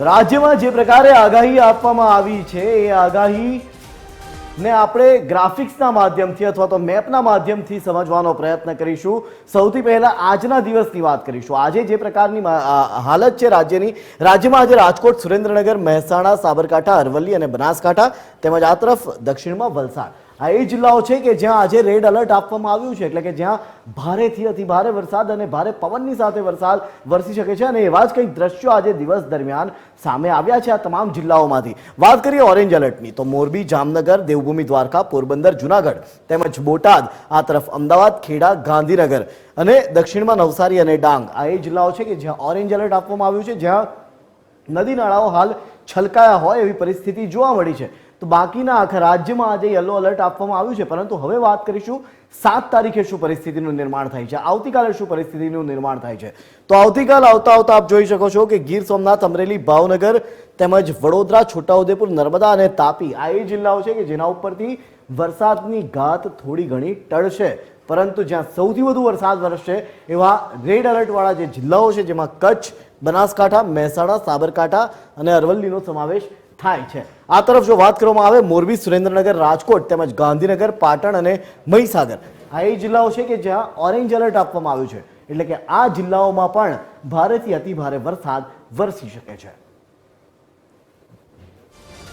રાજ્યમાં જે પ્રકારે આગાહી આપવામાં આવી છે, એ આગાહી ને આપણે ગ્રાફિક્સના માધ્યમથી અથવા તો મેપના માધ્યમથી સમજવાનો પ્રયત્ન કરીશું. સૌથી પહેલા આજના દિવસની વાત કરીશું. આજે જે પ્રકારની હાલત છે રાજ્યની, રાજ્યમાં આજે રાજકોટ, સુરેન્દ્રનગર, મહેસાણા, સાબરકાંઠા, અરવલ્લી અને બનાસકાંઠા તેમજ આ તરફ દક્ષિણમાં વલસાડ. આ એ જિલ્લાઓ છે કે જ્યાં આજે રેડ એલર્ટ આપવામાં આવ્યું છે, એટલે કે જ્યાં ભારેથી અતિ ભારે વરસાદ અને ભારે પવનની સાથે વરસાદ વરસી શકે છે અને એવા જ કંઈક દ્રશ્યો આજે દિવસ દરમિયાન સામે આવ્યા છે આ તમામ જિલ્લાઓમાંથી. વાત કરીએ ઓરેન્જ એલર્ટની, તો મોરબી, જામનગર, દેવભૂમિ, દ્વારકા, પોરબંદર, જુનાગઢ, તેમજ બોટાદ, આ તરફ અમદાવાદ, ખેડા, ગાંધીનગર અને દક્ષિણમાં નવસારી અને ડાંગ. આ એ જિલ્લાઓ છે કે જ્યાં ઓરેન્જ એલર્ટ આપવામાં આવ્યું છે, જ્યાં નદી નાળાઓ હાલ છલકાયા હોય એવી પરિસ્થિતિ જોવા મળી છે. તો બાકીના આખા રાજ્યમાં આજે યલો એલર્ટ આપવામાં આવ્યું છે. પરંતુ હવે વાત કરીશું, સાત તારીખે શું પરિસ્થિતિનું નિર્માણ થાય છે? આવતીકાલે શું પરિસ્થિતિનું નિર્માણ થાય છે? તો આવતીકાલ આવતા આવતા આપ જોઈ શકો છો કે ગીર સોમનાથ, અમરેલી, ભાવનગર તેમજ વડોદરા, છોટાઉદેપુર, નર્મદા અને તાપી આ એ જિલ્લાઓ છે કે જેના ઉપરથી વરસાદની ઘાત થોડી ઘણી ટળશે. પરંતુ જ્યાં સૌથી વધુ વરસાદ વરસશે એવા રેડ એલર્ટવાળા જે જિલ્લાઓ છે, જેમાં કચ્છ, બનાસકાંઠા, મહેસાણા, સાબરકાંઠા અને અરવલ્લીનો સમાવેશ થાય છે. આ તરફ જો વાત કરવામાં આવે, મોરબી, સુરેન્દ્રનગર, રાજકોટ તેમજ ગાંધીનગર, પાટણ અને મહીસાગર. આ એ જિલ્લાઓ છે કે જ્યાં ઓરેન્જ એલર્ટ આપવામાં આવ્યું છે. એટલે કે આ જિલ્લાઓમાં પણ ભારેથી અતિ ભારે વરસાદ વરસી શકે છે.